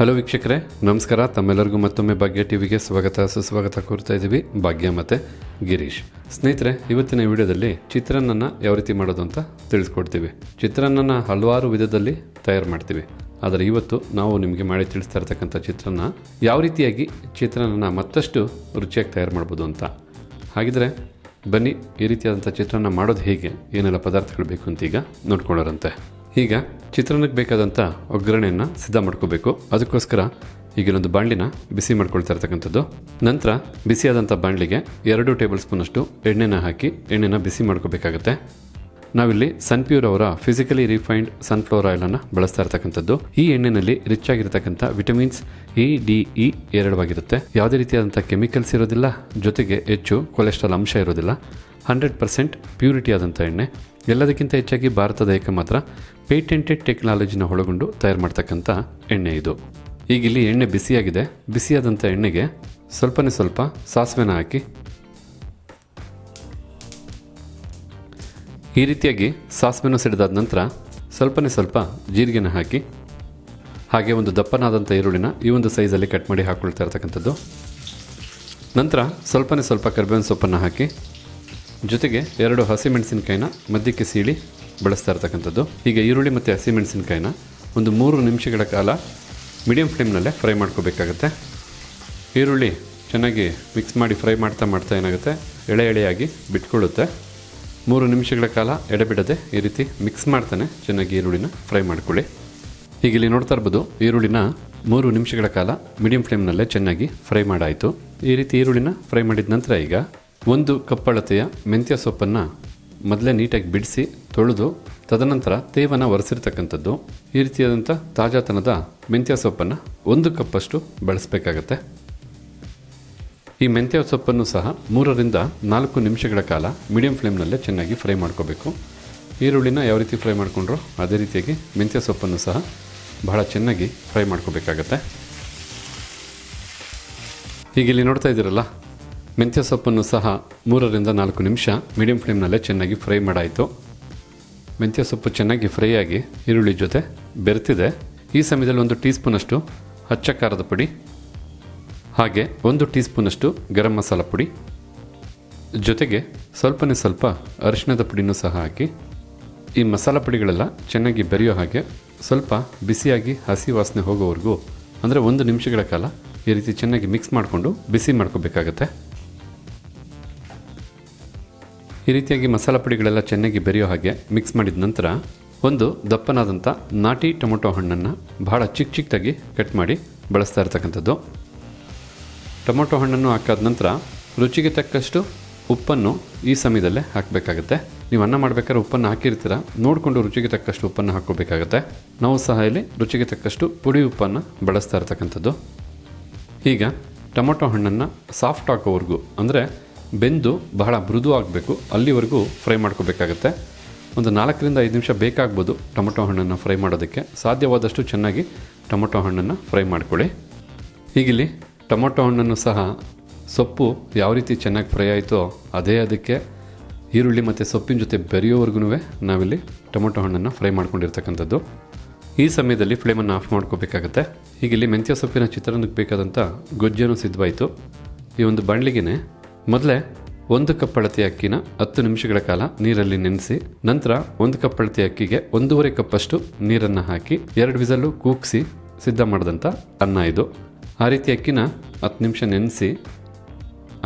Hello ವೀಕ್ಷಕರೇ, ನಮಸ್ಕಾರ. ತಮ್ಮೆಲ್ಲರಿಗೂ ಮತ್ತೊಮ್ಮೆ ಭಾಗ್ಯ ಟಿವಿಗೆ ಸ್ವಾಗತ. ಸುಸ್ವಾಗತ ಕೋರ್ತಾ ಇದ್ದೀವಿ. ಭಾಗ್ಯ ಮತ್ತು ಗಿರೀಶ್. ಸ್ನೇಹಿತರೆ, ಇವತ್ತಿನ ವಿಡಿಯೋದಲ್ಲಿ ಚಿತ್ರಾನ್ನನ ಯಾವ ರೀತಿ ಮಾಡೋದು ಅಂತ ತಿಳಿಸ್ಕೊಡ್ತೀವಿ. ಚಿತ್ರಾನ್ನನ ಹಲವಾರು ವಿಧದಲ್ಲಿ ತಯಾರು ಮಾಡ್ತೀವಿ. ಆದರೆ ಇವತ್ತು ನಾವು ನಿಮಗೆ ಮಾಡಿ ತಿಳಿಸ್ತಾ ಇರ್ತಕ್ಕಂಥ ಚಿತ್ರಾನ್ನ ಯಾವ ರೀತಿಯಾಗಿ ಚಿತ್ರಾನ್ನ ಮತ್ತಷ್ಟು ರುಚಿಯಾಗಿ ತಯಾರು ಮಾಡ್ಬೋದು ಅಂತ. ಹಾಗಿದ್ರೆ ಬನ್ನಿ ಈ ರೀತಿಯಾದಂಥ ಚಿತ್ರಾನ್ನ ಮಾಡೋದು ಹೇಗೆ, ಏನೆಲ್ಲ ಪದಾರ್ಥಗಳು ಬೇಕು ಅಂತ ಈಗ ನೋಡ್ಕೊಳ್ಳೋರಂತೆ. ಈಗ ಚಿತ್ರಾನ್ನಕ್ಕೆ ಬೇಕಾದಂಥ ಒಗ್ಗರಣೆಯನ್ನು ಸಿದ್ಧ ಮಾಡ್ಕೋಬೇಕು. ಅದಕ್ಕೋಸ್ಕರ ಈಗಿನೊಂದು ಬಾಣಲಿನ ಬಿಸಿ ಮಾಡ್ಕೊಳ್ತಾ ಇರ್ತಕ್ಕಂಥದ್ದು. ನಂತರ ಬಿಸಿಯಾದಂಥ ಬಾಣಲಿಗೆ ಎರಡು ಟೇಬಲ್ ಸ್ಪೂನಷ್ಟು ಎಣ್ಣೆನ ಹಾಕಿ ಎಣ್ಣೆನ ಬಿಸಿ ಮಾಡ್ಕೋಬೇಕಾಗತ್ತೆ. ನಾವಿಲ್ಲಿ ಸನ್ಪ್ಯೂರ್ ಅವರ ಫಿಸಿಕಲಿ ರಿಫೈನ್ಡ್ ಸನ್ಫ್ಲವರ್ ಆಯಿಲನ್ನು ಬಳಸ್ತಾ ಇರ್ತಕ್ಕಂಥದ್ದು. ಈ ಎಣ್ಣೆನಲ್ಲಿ ರಿಚ್ ಆಗಿರತಕ್ಕಂಥ ವಿಟಮಿನ್ಸ್ ಎ ಡಿ ಇ ಎರಡವಾಗಿರುತ್ತೆ. ಯಾವುದೇ ರೀತಿಯಾದಂಥ ಕೆಮಿಕಲ್ಸ್ ಇರೋದಿಲ್ಲ. ಜೊತೆಗೆ ಹೆಚ್ಚು ಕೊಲೆಸ್ಟ್ರಾಲ್ ಅಂಶ ಇರೋದಿಲ್ಲ. ಹಂಡ್ರೆಡ್ ಪರ್ಸೆಂಟ್ ಪ್ಯೂರಿಟಿ ಆದಂಥ ಎಣ್ಣೆ. ಎಲ್ಲದಕ್ಕಿಂತ ಹೆಚ್ಚಾಗಿ ಭಾರತದ ಏಕಮಾತ್ರ ಪೇಟೆಂಟೆಡ್ ಟೆಕ್ನಾಲಜಿನ ಒಳಗೊಂಡು ತಯಾರು ಮಾಡ್ತಕ್ಕಂಥ ಎಣ್ಣೆ ಇದು. ಈಗ ಇಲ್ಲಿ ಎಣ್ಣೆ ಬಿಸಿಯಾಗಿದೆ. ಬಿಸಿಯಾದಂಥ ಎಣ್ಣೆಗೆ ಸ್ವಲ್ಪನೇ ಸ್ವಲ್ಪ ಸಾಸಿವೆನ ಹಾಕಿ ಈ ರೀತಿಯಾಗಿ ಸಾಸಿವೆನೂ ಸಿಡಿದಾದ ನಂತರ ಸ್ವಲ್ಪನೇ ಸ್ವಲ್ಪ ಜೀರಿಗೆನ ಹಾಕಿ, ಹಾಗೆ ಒಂದು ದಪ್ಪನಾದಂಥ ಈರುಳ್ಳಿನ ಈ ಒಂದು ಸೈಜಲ್ಲಿ ಕಟ್ ಮಾಡಿ ಹಾಕ್ಕೊಳ್ತಾ ಇರ್ತಕ್ಕಂಥದ್ದು. ನಂತರ ಸ್ವಲ್ಪನೇ ಸ್ವಲ್ಪ ಕರಿಬೇವಿನ ಸೊಪ್ಪನ್ನು ಹಾಕಿ, ಜೊತೆಗೆ ಎರಡು ಹಸಿಮೆಣಸಿನಕಾಯಿನ ಮಧ್ಯಕ್ಕೆ ಸೀಳಿ ಬಳಸ್ತಾ ಇರ್ತಕ್ಕಂಥದ್ದು. ಈಗ ಈರುಳ್ಳಿ ಮತ್ತು ಹಸಿಮೆಣಸಿನಕಾಯಿನ ಒಂದು ಮೂರು ನಿಮಿಷಗಳ ಕಾಲ ಮೀಡಿಯಂ ಫ್ಲೇಮ್ನಲ್ಲೇ ಫ್ರೈ ಮಾಡ್ಕೋಬೇಕಾಗತ್ತೆ. ಈರುಳ್ಳಿ ಚೆನ್ನಾಗಿ ಮಿಕ್ಸ್ ಮಾಡಿ ಫ್ರೈ ಮಾಡ್ತಾ ಮಾಡ್ತಾ ಏನಾಗುತ್ತೆ? ಎಳೆ ಎಳೆಯಾಗಿ ಬಿಟ್ಕೊಳ್ಳುತ್ತೆ. ಮೂರು ನಿಮಿಷಗಳ ಕಾಲ ಎಡೆಬಿಡದೆ ಈ ರೀತಿ ಮಿಕ್ಸ್ ಮಾಡ್ತಾನೆ ಚೆನ್ನಾಗಿ ಈರುಳ್ಳಿನ ಫ್ರೈ ಮಾಡ್ಕೊಳ್ಳಿ. ಈಗ ಇಲ್ಲಿ ನೋಡ್ತಾ ಇರ್ಬೋದು, ಈರುಳ್ಳಿನ ಮೂರು ನಿಮಿಷಗಳ ಕಾಲ ಮೀಡಿಯಂ ಫ್ಲೇಮ್ನಲ್ಲೇ ಚೆನ್ನಾಗಿ ಫ್ರೈ ಮಾಡಾಯಿತು. ಈ ರೀತಿ ಈರುಳ್ಳಿನ ಫ್ರೈ ಮಾಡಿದ ನಂತರ ಈಗ ಒಂದು ಕಪ್ಪಳತೆಯ ಮೆಂತ್ಯ ಸೊಪ್ಪನ್ನು ಮೊದಲೇ ನೀಟಾಗಿ ಬಿಡಿಸಿ ತೊಳೆದು, ತದನಂತರ ತೇವನ ಒರೆಸಿರ್ತಕ್ಕಂಥದ್ದು. ಈ ರೀತಿಯಾದಂಥ ತಾಜಾತನದ ಮೆಂತ್ಯ ಸೊಪ್ಪನ್ನು ಒಂದು ಕಪ್ಪಷ್ಟು ಬಳಸಬೇಕಾಗತ್ತೆ. ಈ ಮೆಂತ್ಯ ಸೊಪ್ಪನ್ನು ಸಹ ಮೂರರಿಂದ ನಾಲ್ಕು ನಿಮಿಷಗಳ ಕಾಲ ಮೀಡಿಯಂ ಫ್ಲೇಮ್ನಲ್ಲೇ ಚೆನ್ನಾಗಿ ಫ್ರೈ ಮಾಡ್ಕೋಬೇಕು. ಈರುಳ್ಳಿನ ಯಾವ ರೀತಿ ಫ್ರೈ ಮಾಡಿಕೊಂಡ್ರು ಅದೇ ರೀತಿಯಾಗಿ ಮೆಂತ್ಯ ಸೊಪ್ಪನ್ನು ಸಹ ಬಹಳ ಚೆನ್ನಾಗಿ ಫ್ರೈ ಮಾಡ್ಕೋಬೇಕಾಗತ್ತೆ. ಈಗ ಇಲ್ಲಿ ನೋಡ್ತಾ ಇದ್ದೀರಲ್ಲ, ಮೆಂತ್ಯ ಸೊಪ್ಪನ್ನು ಸಹ ಮೂರರಿಂದ ನಾಲ್ಕು ನಿಮಿಷ ಮೀಡಿಯಂ ಫ್ಲೇಮ್ನಲ್ಲೇ ಚೆನ್ನಾಗಿ ಫ್ರೈ ಮಾಡಾಯಿತು. ಮೆಂತ್ಯ ಸೊಪ್ಪು ಚೆನ್ನಾಗಿ ಫ್ರೈ ಆಗಿ ಈರುಳ್ಳಿ ಜೊತೆ ಬೆರೆತಿದೆ. ಈ ಸಮಯದಲ್ಲಿ ಒಂದು ಟೀ ಸ್ಪೂನಷ್ಟು ಹಚ್ಚ ಖಾರದ ಪುಡಿ ಹಾಗೆ ಒಂದು ಟೀ ಸ್ಪೂನಷ್ಟು ಗರಂ ಮಸಾಲ ಪುಡಿ, ಜೊತೆಗೆ ಸ್ವಲ್ಪನೇ ಸ್ವಲ್ಪ ಅರಿಶಿಣದ ಪುಡಿನೂ ಸಹ ಹಾಕಿ, ಈ ಮಸಾಲ ಪುಡಿಗಳೆಲ್ಲ ಚೆನ್ನಾಗಿ ಬೆರೆಯೋ ಹಾಗೆ ಸ್ವಲ್ಪ ಬಿಸಿಯಾಗಿ ಹಸಿ ವಾಸನೆ ಹೋಗೋವರೆಗೂ, ಅಂದರೆ ಒಂದು ನಿಮಿಷಗಳ ಕಾಲ ಈ ರೀತಿ ಚೆನ್ನಾಗಿ ಮಿಕ್ಸ್ ಮಾಡಿಕೊಂಡು ಬಿಸಿ ಮಾಡ್ಕೋಬೇಕಾಗತ್ತೆ. ಈ ರೀತಿಯಾಗಿ ಮಸಾಲ ಪುಡಿಗಳೆಲ್ಲ ಚೆನ್ನಾಗಿ ಬೆರೆಯೋ ಹಾಗೆ ಮಿಕ್ಸ್ ಮಾಡಿದ ನಂತರ ಒಂದು ದಪ್ಪನಾದಂಥ ನಾಟಿ ಟೊಮೊಟೊ ಹಣ್ಣನ್ನು ಬಹಳ ಚಿಕ್ಕ ಚಿಕ್ಕದಾಗಿ ಕಟ್ ಮಾಡಿ ಬಳಸ್ತಾ ಇರ್ತಕ್ಕಂಥದ್ದು. ಟೊಮೊಟೊ ಹಣ್ಣನ್ನು ಹಾಕಾದ ನಂತರ ರುಚಿಗೆ ತಕ್ಕಷ್ಟು ಉಪ್ಪನ್ನು ಈ ಸಮಯದಲ್ಲೇ ಹಾಕಬೇಕಾಗುತ್ತೆ. ನೀವು ಅನ್ನ ಮಾಡಬೇಕಾದ್ರೆ ಉಪ್ಪನ್ನು ಹಾಕಿರ್ತೀರ. ನೋಡಿಕೊಂಡು ರುಚಿಗೆ ತಕ್ಕಷ್ಟು ಉಪ್ಪನ್ನು ಹಾಕೋಬೇಕಾಗುತ್ತೆ ನಾವು ಸಹ ಇಲ್ಲಿ ರುಚಿಗೆ ತಕ್ಕಷ್ಟು ಪುಡಿ ಉಪ್ಪನ್ನು ಬಳಸ್ತಾ ಇರ್ತಕ್ಕಂಥದ್ದು. ಈಗ ಟೊಮೊಟೊ ಹಣ್ಣನ್ನು ಸಾಫ್ಟ್ ಹಾಕೋವರೆಗೂ ಅಂದರೆ ಬೆಂದು ಬಹಳ ಮೃದು ಆಗಬೇಕು, ಅಲ್ಲಿವರೆಗೂ ಫ್ರೈ ಮಾಡ್ಕೋಬೇಕಾಗತ್ತೆ. ಒಂದು ನಾಲ್ಕರಿಂದ ಐದು ನಿಮಿಷ ಬೇಕಾಗ್ಬೋದು ಟೊಮೊಟೊ ಹಣ್ಣನ್ನು ಫ್ರೈ ಮಾಡೋದಕ್ಕೆ. ಸಾಧ್ಯವಾದಷ್ಟು ಚೆನ್ನಾಗಿ ಟೊಮೊಟೊ ಹಣ್ಣನ್ನು ಫ್ರೈ ಮಾಡ್ಕೊಳ್ಳಿ. ಹೀಗಿಲ್ಲಿ ಟೊಮೊಟೊ ಹಣ್ಣನ್ನು ಸಹ ಸೊಪ್ಪು ಯಾವ ರೀತಿ ಚೆನ್ನಾಗಿ ಫ್ರೈ ಆಯಿತೋ ಅದೇ ಅದಕ್ಕೆ ಈರುಳ್ಳಿ ಮತ್ತು ಸೊಪ್ಪಿನ ಜೊತೆ ಬೆರೆಯೋವರೆಗೂ ನಾವಿಲ್ಲಿ ಟೊಮೊಟೊ ಹಣ್ಣನ್ನು ಫ್ರೈ ಮಾಡ್ಕೊಂಡಿರ್ತಕ್ಕಂಥದ್ದು. ಈ ಸಮಯದಲ್ಲಿ ಫ್ಲೇಮನ್ನು ಆಫ್ ಮಾಡ್ಕೋಬೇಕಾಗತ್ತೆ. ಈಗ ಇಲ್ಲಿ ಮೆಂತ್ಯ ಸೊಪ್ಪಿನ ಚಿತ್ರಾನ್ನಕ್ಕೆ ಬೇಕಾದಂಥ ಗೊಜ್ಜನ್ನು ಸಿದ್ಧವಾಯಿತು. ಈ ಒಂದು ಬಾಣಲಿಗೆನೆ ಮೊದಲೇ ಒಂದು ಕಪ್ ಅಳತೆ ಅಕ್ಕಿನ ಹತ್ತು ನಿಮಿಷಗಳ ಕಾಲ ನೀರಲ್ಲಿ ನೆನೆಸಿ, ನಂತರ ಒಂದು ಕಪ್ ಅಳತೆ ಅಕ್ಕಿಗೆ ಒಂದೂವರೆ ಕಪ್ಪಷ್ಟು ನೀರನ್ನು ಹಾಕಿ ಎರಡು ವಿಸಲು ಕೂಗಿಸಿ ಸಿದ್ಧ ಮಾಡಿದಂಥ ಅನ್ನ ಇದು. ಆ ರೀತಿ ಅಕ್ಕಿನ ಹತ್ತು ನಿಮಿಷ ನೆನೆಸಿ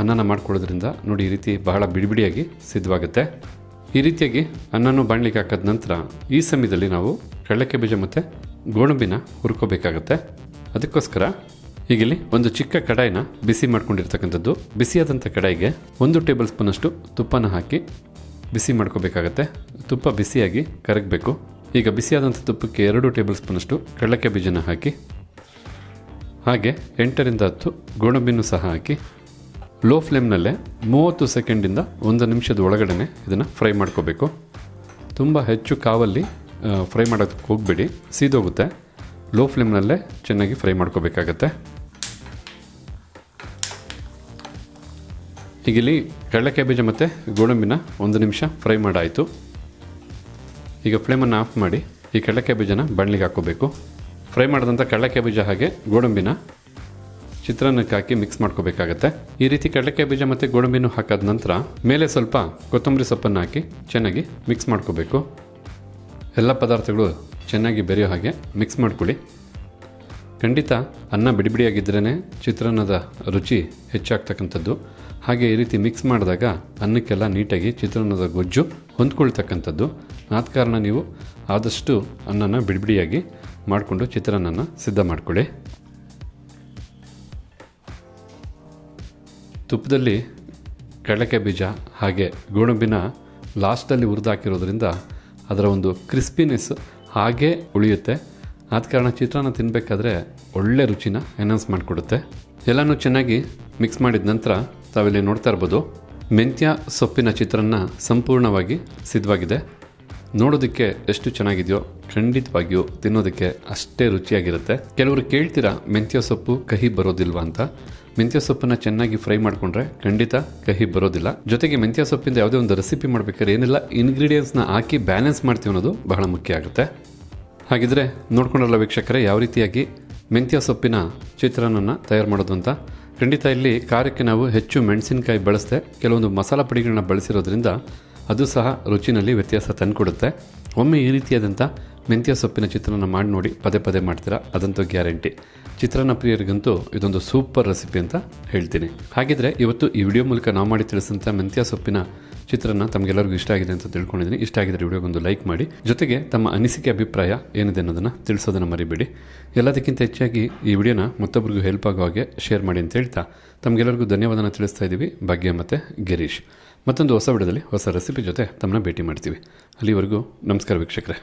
ಅನ್ನನ ಮಾಡ್ಕೊಳ್ಳೋದ್ರಿಂದ ನೋಡಿ ಈ ರೀತಿ ಬಹಳ ಬಿಡಿಬಿಡಿಯಾಗಿ ಸಿದ್ಧವಾಗುತ್ತೆ. ಈ ರೀತಿಯಾಗಿ ಅನ್ನನೂ ಬಾಣಲಿಗೆ ಹಾಕಿದ ನಂತರ ಈ ಸಮಯದಲ್ಲಿ ನಾವು ಕಡಲೆಕ್ಕೆ ಬೀಜ ಮತ್ತು ಗೋಡಂಬಿನ ಹುರ್ಕೋಬೇಕಾಗತ್ತೆ. ಅದಕ್ಕೋಸ್ಕರ ಈಗಿಲ್ಲಿ ಒಂದು ಚಿಕ್ಕ ಕಡಾಯಿನ ಬಿಸಿ ಮಾಡ್ಕೊಂಡಿರ್ತಕ್ಕಂಥದ್ದು. ಬಿಸಿಯಾದಂಥ ಕಡಾಯಿಗೆ ಒಂದು ಟೇಬಲ್ ಸ್ಪೂನಷ್ಟು ತುಪ್ಪನ ಹಾಕಿ ಬಿಸಿ ಮಾಡ್ಕೋಬೇಕಾಗತ್ತೆ. ತುಪ್ಪ ಬಿಸಿಯಾಗಿ ಕರಗಬೇಕು. ಈಗ ಬಿಸಿಯಾದಂಥ ತುಪ್ಪಕ್ಕೆ ಎರಡು ಟೇಬಲ್ ಸ್ಪೂನಷ್ಟು ಕಡಲೆಕ್ಕೆ ಬೀಜನ ಹಾಕಿ ಹಾಗೆ ಎಂಟರಿಂದ ಹತ್ತು ಗೋಡಂಬಿನೂ ಸಹ ಹಾಕಿ ಲೋ ಫ್ಲೇಮ್ನಲ್ಲೇ ಮೂವತ್ತು ಸೆಕೆಂಡಿಂದ ಒಂದು ನಿಮಿಷದ ಒಳಗಡೆ ಇದನ್ನು ಫ್ರೈ ಮಾಡ್ಕೋಬೇಕು. ತುಂಬ ಹೆಚ್ಚು ಕಾವಲ್ಲಿ ಫ್ರೈ ಮಾಡೋದಕ್ಕೆ ಹೋಗಬೇಡಿ. ಸೀದೋಗುತ್ತೆ. ಲೋ ಫ್ಲೇಮ್ನಲ್ಲೇ ಚೆನ್ನಾಗಿ ಫ್ರೈ ಮಾಡ್ಕೋಬೇಕಾಗತ್ತೆ. ಈಗಿಲ್ಲಿ ಕಡಲೆಕಾಯಿ ಬೀಜ ಮತ್ತು ಗೋಡಂಬಿನ ಒಂದು ನಿಮಿಷ ಫ್ರೈ ಮಾಡಾಯಿತು. ಈಗ ಫ್ಲೇಮನ್ನು ಆಫ್ ಮಾಡಿ ಈ ಕಡಲೆಕಾಯಿ ಬೀಜನ ಬಣ್ಣಿಗೆ ಹಾಕ್ಕೋಬೇಕು. ಫ್ರೈ ಮಾಡಿದಂಥ ಕಡಲೆಕಾಯಿ ಬೀಜ ಹಾಗೆ ಗೋಡಂಬಿನ ಚಿತ್ರಾನ್ನಕ್ಕೆ ಹಾಕಿ ಮಿಕ್ಸ್ ಮಾಡ್ಕೋಬೇಕಾಗತ್ತೆ. ಈ ರೀತಿ ಕಡಲೆಕಾಯಿ ಬೀಜ ಮತ್ತು ಗೋಡಂಬಿನೂ ಹಾಕಾದ ನಂತರ ಮೇಲೆ ಸ್ವಲ್ಪ ಕೊತ್ತಂಬರಿ ಸೊಪ್ಪನ್ನು ಹಾಕಿ ಚೆನ್ನಾಗಿ ಮಿಕ್ಸ್ ಮಾಡ್ಕೋಬೇಕು. ಎಲ್ಲ ಪದಾರ್ಥಗಳು ಚೆನ್ನಾಗಿ ಬೆರೆಯೋ ಹಾಗೆ ಮಿಕ್ಸ್ ಮಾಡ್ಕೊಳ್ಳಿ. ಖಂಡಿತ ಅನ್ನ ಬಿಡಿ ಬಿಡಿಯಾಗಿದ್ರೇ ಚಿತ್ರಾನ್ನದ ರುಚಿ ಹೆಚ್ಚಾಗ್ತಕ್ಕಂಥದ್ದು. ಹಾಗೆ ಈ ರೀತಿ ಮಿಕ್ಸ್ ಮಾಡಿದಾಗ ಅನ್ನಕ್ಕೆಲ್ಲ ನೀಟಾಗಿ ಚಿತ್ರಾನ್ನದ ಗೊಜ್ಜು ಹೊಂದ್ಕೊಳ್ತಕ್ಕಂಥದ್ದು. ಆದ ಕಾರಣ ನೀವು ಆದಷ್ಟು ಅನ್ನನ ಬಿಡಿಬಿಡಿಯಾಗಿ ಮಾಡಿಕೊಂಡು ಚಿತ್ರಾನ್ನ ಸಿದ್ಧ ಮಾಡಿಕೊಳ್ಳಿ. ತುಪ್ಪದಲ್ಲಿ ಕಡಲೆಕಾಯಿ ಬೀಜ ಹಾಗೆ ಗೋಡಂಬಿನ ಲಾಸ್ಟಲ್ಲಿ ಹುರಿದು ಹಾಕಿರೋದ್ರಿಂದ ಅದರ ಒಂದು ಕ್ರಿಸ್ಪಿನೆಸ್ ಹಾಗೇ ಉಳಿಯುತ್ತೆ. ಆದ ಕಾರಣ ಚಿತ್ರಾನ್ನ ತಿನ್ನಬೇಕಾದ್ರೆ ಒಳ್ಳೆ ರುಚಿನ ಎನ್ಹಾನ್ಸ್ ಮಾಡಿಕೊಡುತ್ತೆ. ಎಲ್ಲನೂ ಚೆನ್ನಾಗಿ ಮಿಕ್ಸ್ ಮಾಡಿದ ನಂತರ ತಾವಿಲ್ಲಿ ನೋಡ್ತಾ ಇರ್ಬೋದು, ಮೆಂತ್ಯ ಸೊಪ್ಪಿನ ಚಿತ್ರಾನ್ನ ಸಂಪೂರ್ಣವಾಗಿ ಸಿದ್ಧವಾಗಿದೆ. ನೋಡೋದಕ್ಕೆ ಎಷ್ಟು ಚೆನ್ನಾಗಿದೆಯೋ, ಖಂಡಿತವಾಗಿಯೂ ತಿನ್ನೋದಕ್ಕೆ ಅಷ್ಟೇ ರುಚಿಯಾಗಿರುತ್ತೆ. ಕೆಲವರು ಕೇಳ್ತೀರಾ, ಮೆಂತ್ಯ ಸೊಪ್ಪು ಕಹಿ ಬರೋದಿಲ್ವಾ ಅಂತ? ಮೆಂತ್ಯ ಸೊಪ್ಪನ್ನು ಚೆನ್ನಾಗಿ ಫ್ರೈ ಮಾಡಿಕೊಂಡ್ರೆ ಖಂಡಿತ ಕಹಿ ಬರೋದಿಲ್ಲ. ಜೊತೆಗೆ ಮೆಂತ್ಯ ಸೊಪ್ಪಿಂದ ಯಾವುದೇ ಒಂದು ರೆಸಿಪಿ ಮಾಡಬೇಕಾದ್ರೆ ಏನಿಲ್ಲ ಇಂಗ್ರೀಡಿಯೆಂಟ್ಸ್ನ ಹಾಕಿ ಬ್ಯಾಲೆನ್ಸ್ ಮಾಡ್ತೀವಿ ಅನ್ನೋದು ಬಹಳ ಮುಖ್ಯ ಆಗುತ್ತೆ. ಹಾಗಿದ್ರೆ ನೋಡ್ಕೊಂಡಲ್ಲ ವೀಕ್ಷಕರೇ, ಯಾವ ರೀತಿಯಾಗಿ ಮೆಂತ್ಯ ಸೊಪ್ಪಿನ ಚಿತ್ರಾನ್ನನ ತಯಾರು ಮಾಡೋದು ಅಂತ? ಖಂಡಿತ ಇಲ್ಲಿ ಖಾರಕ್ಕೆ ನಾವು ಹೆಚ್ಚು ಮೆಣಸಿನಕಾಯಿ ಬಳಸದೆ ಕೆಲವೊಂದು ಮಸಾಲ ಪುಡಿಗಳನ್ನ ಬಳಸಿರೋದ್ರಿಂದ ಅದು ಸಹ ರುಚಿನಲ್ಲಿ ವ್ಯತ್ಯಾಸ ತಂದುಕೊಡುತ್ತೆ. ಒಮ್ಮೆ ಈ ರೀತಿಯಾದಂಥ ಮೆಂತ್ಯ ಸೊಪ್ಪಿನ ಚಿತ್ರಾನ್ನ ಮಾಡಿ ನೋಡಿ ಪದೇ ಪದೇ ಮಾಡ್ತೀರಾ, ಅದಂತೂ ಗ್ಯಾರಂಟಿ. ಚಿತ್ರಾನ್ನ ಪ್ರಿಯರಿಗಂತೂ ಇದೊಂದು ಸೂಪರ್ ರೆಸಿಪಿ ಅಂತ ಹೇಳ್ತೀನಿ. ಹಾಗಿದ್ರೆ ಇವತ್ತು ಈ ವಿಡಿಯೋ ಮೂಲಕ ನಾವು ಮಾಡಿ ತಿಳಿಸಿದಂಥ ಮೆಂತ್ಯ ಸೊಪ್ಪಿನ ಚಿತ್ರಾನ್ನ ತಮಗೆಲ್ಲರಿಗೂ ಇಷ್ಟ ಆಗಿದೆ ಅಂತ ತಿಳ್ಕೊಂಡಿದ್ದೀನಿ. ಇಷ್ಟ ಆಗಿದ್ರೆ ವಿಡಿಯೋಗೊಂದು ಲೈಕ್ ಮಾಡಿ. ಜೊತೆಗೆ ತಮ್ಮ ಅನಿಸಿಕೆ, ಅಭಿಪ್ರಾಯ ಏನಿದೆ ಅನ್ನೋದನ್ನು ತಿಳಿಸೋದನ್ನು ಮರಿಬೇಡಿ. ಎಲ್ಲದಕ್ಕಿಂತ ಹೆಚ್ಚಾಗಿ ಈ ವಿಡಿಯೋನ ಮತ್ತೊಬ್ಬರಿಗೂ ಹೆಲ್ಪ್ ಆಗೋ ಹಾಗೆ ಶೇರ್ ಮಾಡಿ ಅಂತ ಹೇಳ್ತಾ, ತಮಗೆಲ್ಲರಿಗೂ ಧನ್ಯವಾದನ ತಿಳಿಸ್ತಾ ಇದ್ದೀವಿ ಭಾಗ್ಯ ಮತ್ತು ಗಿರೀಶ್. ಮತ್ತೊಂದು ಹೊಸ ವಿಡದಲ್ಲಿ ಹೊಸ ರೆಸಿಪಿ ಜೊತೆ ತಮ್ಮನ್ನ ಭೇಟಿ ಮಾಡ್ತೀವಿ. ಅಲ್ಲಿವರೆಗೂ ನಮಸ್ಕಾರ ವೀಕ್ಷಕರೇ.